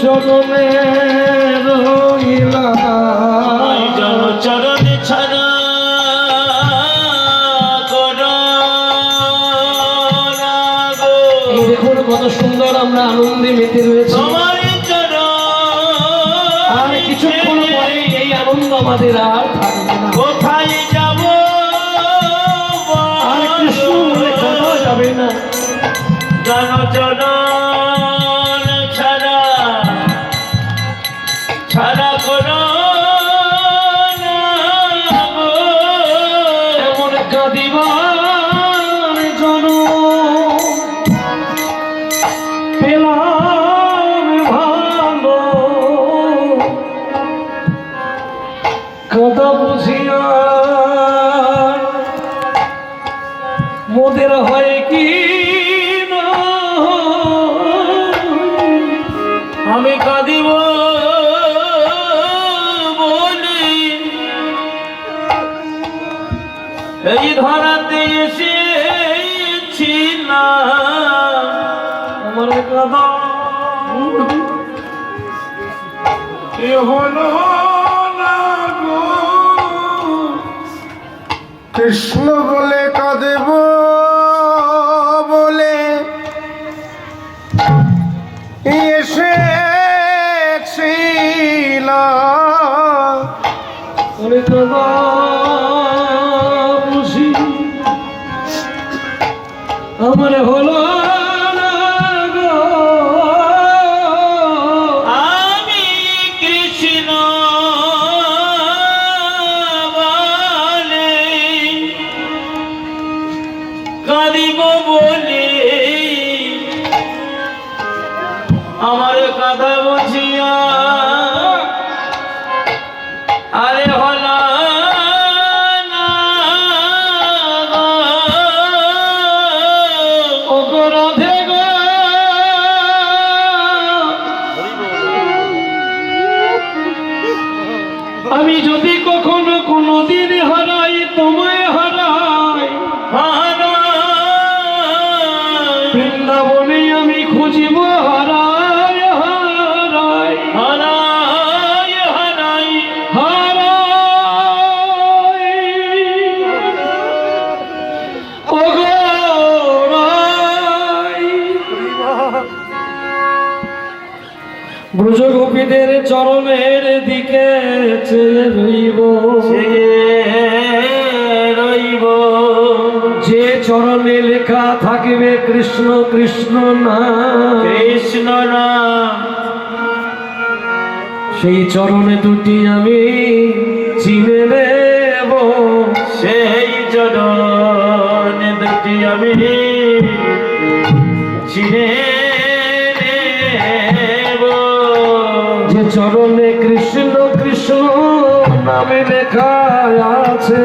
চরণে রইলা জন চরণে ছাড়া দেখুন কত সুন্দর আমরা আনন্দে মেতে রয়েছি। আর কিছুক্ষণ পরে এই আনন্দ আমাদের আর থাকবে ছাড়া করো মোদের হয় এই ধরাতে এসেছি না আমার কথা। এ হলো না গো। কৃষ্ণ বলে কাঁদেব বলে এসেছিলাম। ওরে কথা আমার হলো আমার কথা আমি যদি কখনো কোনো দিন হারাই তোমায় হারাই। হারাই বৃন্দাবনে আমি খুঁজিব হারাই হারাই। হারাই হারাই। হারাই। ও গো রাই। ব্রজ গোপীদের চরণের দিকে রইব। রইব। যে চরণে লেখা থাকবে কৃষ্ণ কৃষ্ণ না। কৃষ্ণ নাম সেই চরণে দুটি আমি চিনে নেব। সেই চরণ দুটি আমি চিনে চরণে কৃষ্ণ কৃষ্ণ নামে লেখা আছে।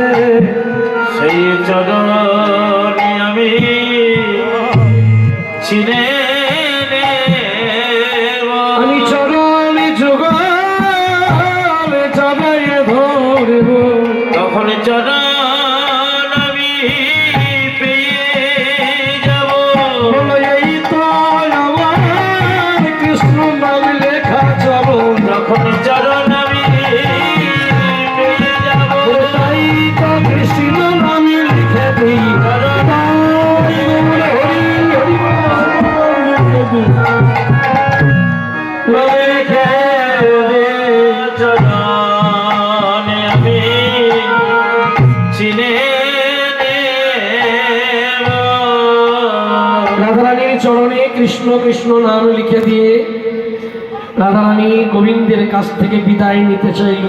সেই চরণ আমি চিনে আমি চরণ যোগালে চাবাই ধরব। তখন চরণ চরণে কৃষ্ণ কৃষ্ণ নাম লিখে দিয়ে রাধারানী গোবিন্দের কাছ থেকে বিদায় নিতে চাইল।